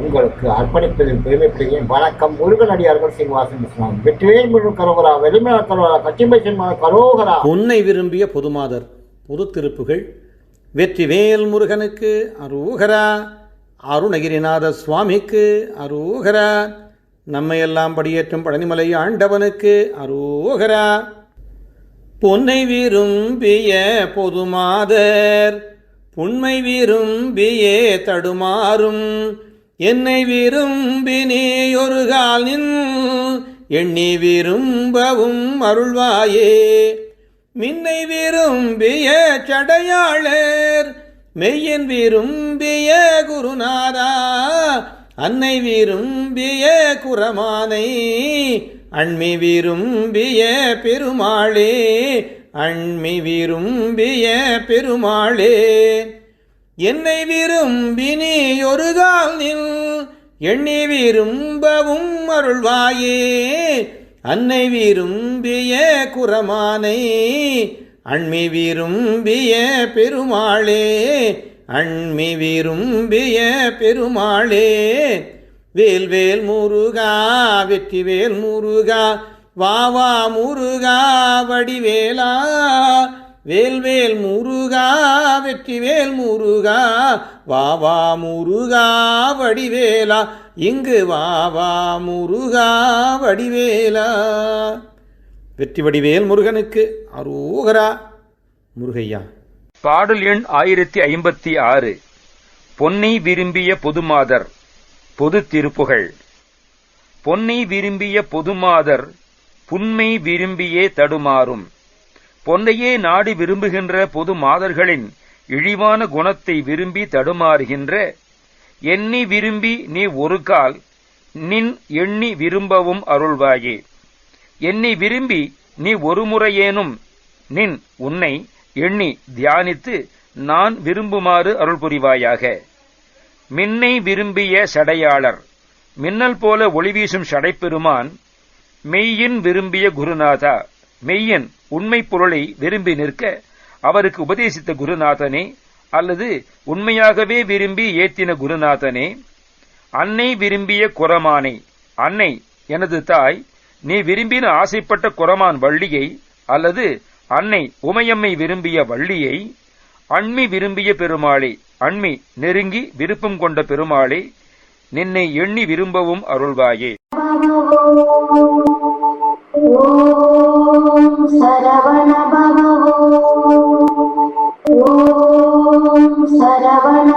உங்களுக்கு அர்ப்பணிப்பதில் பெருமைப்படுகிறேன் வணக்கம். முருகனடியார்கள் சீனிவாசன் இஸ்லாம் வெற்றிவேல் முழு கரோகரா வெளிமல கரோகரா கச்சிம்பை சென்மன கரோகரா. பொன்னை விரும்பிய பொதுமாதர் பொது திருப்புகள் வெற்றிவேல் முருகனுக்கு அரூகரா அருணகிரிநாத சுவாமிக்கு அரூகரா நம்மையெல்லாம் படியேற்றும் பழனிமலை ஆண்டவனுக்கு அரூகரா. பொன்னை விரும்பிய பொதுமாதர் புண்மை விரும்பியே தடுமாறும் என்னை விரும்பி நீ ஒரு கால் நின் எண்ணி விரும்பவும் அருள்வாயே. மின்னை விரும்பிய சடையாளர் மெய்யன் விரும்பிய குருநாதா அன்னை விரும்பிய குரமானை அண்மி விரும்பிய பெருமாளே அண்மி விரும்பிய பெருமாளே. என்னை விரும்பி நீ ஒரு கால் நில். எண்ணி விரும்பவும் அருள்வாயே. அன்னை விரும்பிய குரமானை. அண்மி விரும்பிய பெருமாளே. அண்மி விரும்பிய பெருமாளே. வேல்வேல் முருகா வெற்றிவேல் முருகா. வாவா முருகா வடிவேலா. வேல்வேல் முருகா வெற்றிவேல் முருகா வா வா முருகா வடிவேலா இங்கு வா வா முருகா வடிவேலா. வெற்றி வடிவேல் முருகனுக்கு அரூகரா. முருகையா. பாடல் எண் ஆயிரத்தி ஐம்பத்தி ஆறு. பொன்னை விரும்பிய பொதுமாதர் பொது திருப்புகழ். பொன்னை விரும்பிய பொதுமாதர் புன்மை விரும்பியே தடுமாறும். பொன்னையே நாடி விரும்புகின்ற பொது மாதர்களின் இழிவான குணத்தை விரும்பி தடுமாறுகின்ற எண்ணி விரும்பி நீ ஒரு கால் நின் எண்ணி விரும்பவும் அருள்வாயே. எண்ணி விரும்பி நீ ஒரு முறையேனும் நின் உன்னை எண்ணி தியானித்து நான் விரும்புமாறு அருள் புரிவாயாக மின்னை விரும்பிய சடையாளர் மின்னல் போல ஒளி வீசும் சடைப்பெருமான் மெய்யின் விரும்பிய குருநாதா. மெய்யன் உண்மை பொருளை விரும்பி நிற்க அவருக்கு உபதேசித்த குருநாதனே அல்லது உண்மையாகவே விரும்பி ஏத்தின குருநாதனே அன்னை விரும்பிய குரமானை அன்னை எனது தாய் நீ விரும்பின ஆசைப்பட்ட குரமான் வள்ளியை அல்லது அன்னை உமையம்மை விரும்பிய வள்ளியை அண்மி விரும்பிய பெருமாளே அண்மி நெருங்கி விருப்பம் கொண்ட பெருமாளே நின்னை எண்ணி விரும்பவும் அருள்வாயே. சரவண